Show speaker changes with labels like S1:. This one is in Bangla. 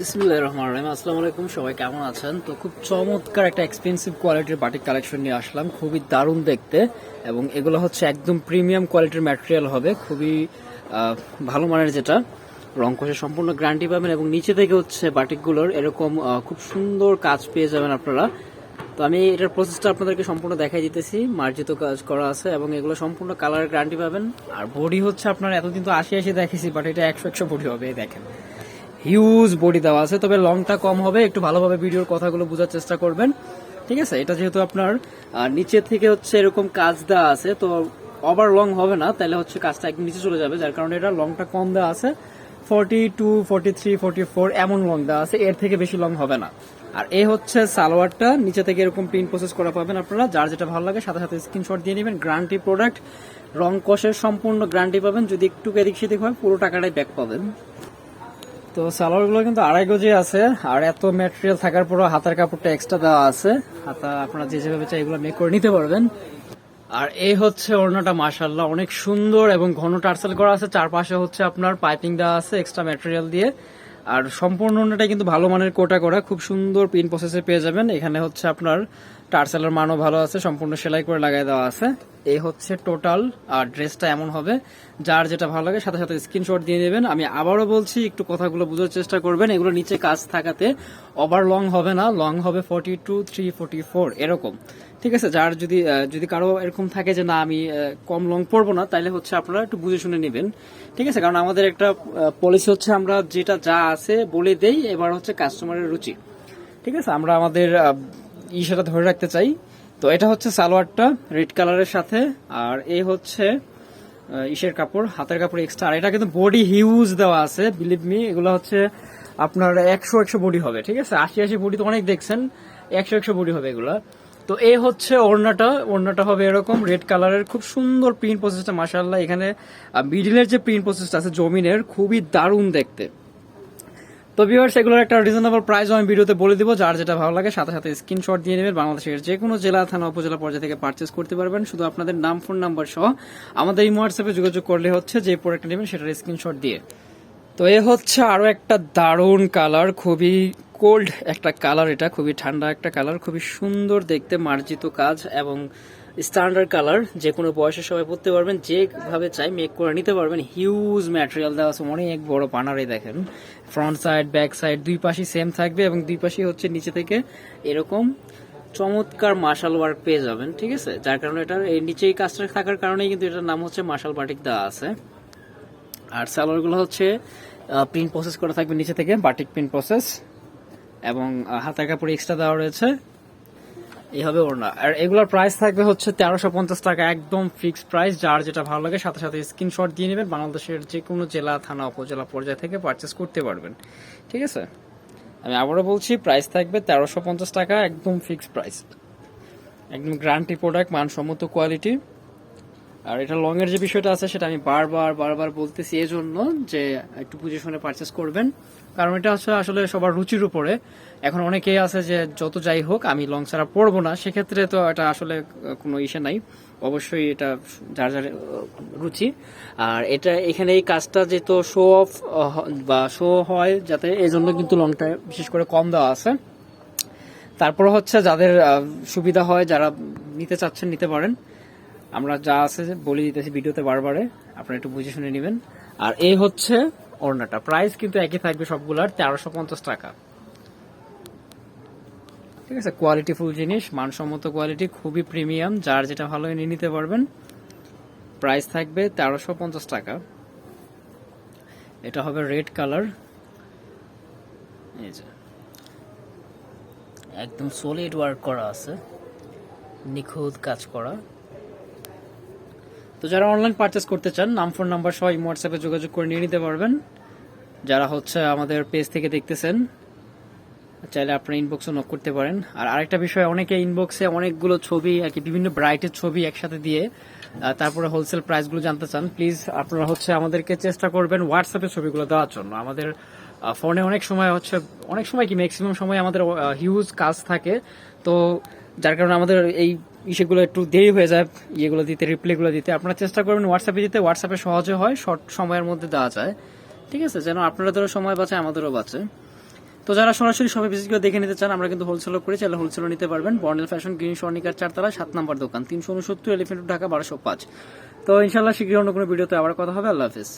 S1: বিসমিল্লাহির রহমানির রহিম। আসসালামু আলাইকুম, সবাই কেমন আছেন? তো খুব চমৎকার একটা এক্সপেন্সিভ কোয়ালিটির বাটিক কালেকশন নিয়ে আসলাম, খুবই দারুণ দেখতে, এবং এগুলো হচ্ছে একদম প্রিমিয়াম কোয়ালিটির ম্যাটেরিয়াল হবে, খুবই ভালো মানের যেটা। রং কষে সম্পূর্ণ গ্যারান্টি পাবেন, এবং নিচে থেকে হচ্ছে বাটিকগুলোর এরকম খুব সুন্দর কাজ পেয়ে যাবেন আপনারা। তো আমি এটার প্রসেসটা আপনাদেরকে সম্পূর্ণ দেখাই দিতেছি, মার্জিত কাজ করা আছে, এবং এগুলো সম্পূর্ণ কালার গ্যারান্টি পাবেন। আর বডি হচ্ছে আপনার এতদিন তো আশি আশি দেখেছি বাট এটা একশো একশো বডি হবে দেখেন। হিউজ বডি দেওয়া আছে, তবে লংটা কম হবে, একটু ভালোভাবে ভিডিওর কথাগুলো বোঝার চেষ্টা করবেন। ঠিক আছে? এটা যেহেতু আপনার নিচে থেকে হচ্ছে এরকম কাজ দেওয়া আছে, তো ওভার লং হবে না, তাহলে হচ্ছে কাজটা একদম নিচে চলে যাবে, যার কারণে এটা লংটা কম দেওয়া আছে। Forty two forty three forty four এমন লং দেওয়া আছে, এর থেকে বেশি লং হবে না। আর এ হচ্ছে সালোয়ারটা, নিচে থেকে এরকম প্রিন্ট প্রসেস করা পাবেন আপনারা, যার যেটা ভালো লাগে, সাথে সাথে স্ক্রিনশট দিয়ে নেবেন গ্যারান্টি প্রোডাক্ট রং কষের সম্পূর্ণ গ্যারান্টি পাবেন, যদি একটু এদিক সেদিক হয়, পুরো টাকাটাই ব্যাক পাবেন। তো সালোয়ারগুলো কিন্তু আড়াই গজি আছে, আর এত ম্যাটেরিয়াল থাকার পরও হাতার কাপড়টা এক্সট্রা দেওয়া আছে। হাতা আপনারা যে যেভাবে চাই এগুলো মেক করে নিতে পারবেন। আর এই হচ্ছে ওড়নাটা মাশাল্লাহ অনেক সুন্দর এবং ঘন টার্সেল করা আছে। চারপাশে হচ্ছে আপনার পাইপিং দেওয়া আছে এক্সট্রা ম্যাটেরিয়াল দিয়ে। আর সম্পূর্ণ ওড়নাটা কিন্তু ভালো মানের কোটা করা, খুব সুন্দর পিন প্রসেসে পেয়ে যাবেন। এখানে হচ্ছে আপনার টার্সেলের মানও ভালো আছে, সম্পূর্ণ সেলাই করে লাগাই দেওয়া আছে। এই হচ্ছে টোটাল আর ড্রেসটা এমন হবে, যার যেটা ভালো লাগে সাথে সাথে স্ক্রিনশট দিয়ে দেবেন আমি আবারও বলছি, একটু কথাগুলো বোঝার চেষ্টা করবেন, এগুলো নিচে কাজ থাকাতে ওভার লং হবে না লং হবে ফর্টি টু থ্রি ফোর এরকম। ঠিক আছে যার যদি যদি কারও এরকম থাকে যে না আমি কম লং পরবো না তাহলে হচ্ছে আপনারা একটু বুঝে শুনে নেবেন। ঠিক আছে কারণ আমাদের একটা পলিসি হচ্ছে আমরা যেটা যা আছে বলে দেই এবার হচ্ছে কাস্টমারের রুচি। ঠিক আছে আমরা আমাদের আহ, ই সেটা ধরে রাখতে চাই। তো এটা হচ্ছে সালোয়ারটা রেড কালারের সাথে আর এই হচ্ছে ইসের কাপড় হাতের কাপড় এক্সট্রা আর এটা কিন্তু বডি হিউজ দেওয়া আছে বিলিভ মি এগুলো হচ্ছে আপনার একশো একশো বডি হবে। ঠিক আছে আশি আশি বডি তো অনেক দেখছেন একশো একশো বডি হবে এগুলা। তো এ হচ্ছে ওড়নাটা। ওড়নাটা হবে এরকম রেড কালারের খুব সুন্দর প্রিন্ট প্রসেসটা মাসাল্লাহ এখানে মিডিলের যে প্রিন্ট প্রসেসটা আছে, জমিনের, খুবই দারুণ দেখতে। তো ভিউয়ার্স এগুলোর একটা রিজনেবল প্রাইস আমি ভিডিওতে বলে দিব। যার যেটা ভালো লাগে, সাথে সাথে স্ক্রিনশট দিয়ে নেবেন। বাংলাদেশের যে কোনো জেলা, থানা, উপজেলা পর্যায়ে থেকে পারচেস করতে পারবেন। শুধু আপনাদের নাম ফোন নাম্বার সহ আমাদের এই হোয়াটসঅ্যাপে যোগাযোগ করলে হচ্ছে যে প্রোডাক্ট নেবেন, সেটার স্ক্রিনশট দিয়ে। তো এ হচ্ছে আরও একটা দারুণ কালার খুবই কোল্ড একটা কালার এটা, খুবই ঠান্ডা একটা কালার, খুবই সুন্দর দেখতে, মার্জিত কাজ এবং স্ট্যান্ডার্ড কালার যে কোনো বয়সের সবাই পড়তে পারবেন, যেভাবে চাই মেক করে নিতে পারবেন। হিউজ ম্যাটেরিয়াল দেওয়া আছে, অনেক বড় পানারে দেখেন। ফ্রন্ট সাইড ব্যাক সাইড দুই পাশে সেম থাকবে এবং দুই পাশই হচ্ছে নিচে থেকে এরকম চমৎকার মার্শাল ওয়ার্ক পেয়ে যাবেন, ঠিক আছে? যার কারণে এটার এই নিচে এই কাজটা থাকার কারণেই কিন্তু এটার নাম হচ্ছে মার্শাল বাটিক দেওয়া আছে। আর সালোয়ারগুলো হচ্ছে প্রিন্ট প্রসেস করা থাকবে নিচে থেকে বাটিক প্রিন্ট প্রসেস এবং হাতের কাপড় এক্সট্রা দেওয়া রয়েছে। এইভাবে ওড়না। আর এগুলোর প্রাইস থাকবে হচ্ছে তেরোশো পঞ্চাশ টাকা, একদম ফিক্সড প্রাইস যার যেটা ভালো লাগে, সাথে সাথে স্ক্রিনশট দিয়ে নেবেন। বাংলাদেশের যে কোনো জেলা, থানা, উপজেলা পর্যায় থেকে পারচেস করতে পারবেন। ঠিক আছে? আমি আবারও বলছি প্রাইস থাকবে তেরোশো পঞ্চাশ টাকা, একদম ফিক্সড প্রাইস একদম গ্যারান্টি প্রোডাক্ট মানসম্মত কোয়ালিটি আর এটা লং এর যে বিষয়টা আছে, সেটা আমি বারবার বারবার বলতেছি এই জন্য যে একটু বুঝে শুনে পারচেস করবেন। কারণ এটা হচ্ছে আসলে সবার রুচির উপরে। এখন অনেকেই আছে যে যত যাই হোক, আমি লং ছাড়া পরবো না। সেক্ষেত্রে তো এটা আসলে কোনো ইসে নাই। অবশ্যই এটা যার যার রুচি। আর এটা এখানে এই কাজটা যেহেতু শো অফ বা শো হয় যাতে এই জন্য কিন্তু লংটা বিশেষ করে কম দেওয়া আছে। তারপর হচ্ছে যাদের সুবিধা হয়, যারা নিতে চাচ্ছেন, নিতে পারেন। আমরা যা আছে বলে দিতেছি ভিডিওতে বারবারে, আপনারা একটু বুঝে শুনে নেবেন। আর এই হচ্ছে ওড়নাটা। প্রাইস কিন্তু একই থাকবে সবগুলার, তেরোশো পঞ্চাশ টাকা। ঠিক আছে কোয়ালিটি ফুল জিনিস, মানসম্মত কোয়ালিটি খুবই প্রিমিয়াম যার যেটা ভালো নিয়ে নিতে পারবেন। প্রাইস থাকবে তেরোশো পঞ্চাশ টাকা। এটা হবে রেড কালার এই যে, একদম সলিড ওয়ার্ক করা আছে। নিখুঁত কাজ করা। তো যারা অনলাইন পারচেস করতে চান, নাম ফোন নাম্বার সহ হোয়াটসঅ্যাপে যোগাযোগ করে নিয়ে নিতে পারবেন। যারা হচ্ছে আমাদের পেজ থেকে দেখতেছেন, চাইলে আপনারা ইনবক্সও নক করতে পারেন। আর আরেকটা বিষয়, অনেকে ইনবক্সে অনেকগুলো ছবি, আর কি বিভিন্ন ব্রাইটের ছবি একসাথে দিয়ে তারপরে হোলসেল প্রাইসগুলো জানতে চান প্লিজ আপনারা হচ্ছে আমাদেরকে চেষ্টা করবেন হোয়াটসঅ্যাপে ছবিগুলো দেওয়ার জন্য। আমাদের ফোনে অনেক সময় হচ্ছে, অনেক সময় কি ম্যাক্সিমাম সময় আমাদের হিউজ কাজ থাকে। তো যার কারণে আমাদের এই ইসেগুলো একটু দেরি হয়ে যায়, ইয়েগুলো দিতে রিপ্লাইগুলো দিতে। আপনারা চেষ্টা করবেন হোয়াটসঅ্যাপে দিতে। হোয়াটসঅ্যাপে সহজে হয় শর্ট সময়ের মধ্যে দেওয়া যায়। ঠিক আছে? যেন আপনাদেরও সময় বাঁচে আমাদেরও বাঁচে। তো যারা সরাসরি সবাই ভিজিট করে দেখে নিতে চান, আমরা কিন্তু হোলসেলও করি। চাইলে হোলসেলও নিতে পারবেন। বর্নেল ফ্যাশন গ্রিন স্বর্ণিকার চারতলা, সাত নম্বর দোকান, তিনশো উনসত্তর এলিফেন্ট ঢাকা, বারোশো পাঁচ। তো ইনশাল্লাহ শীঘ্রই অন্য কোনো ভিডিওতে আবার কথা হবে। আল্লাহ হাফিজ।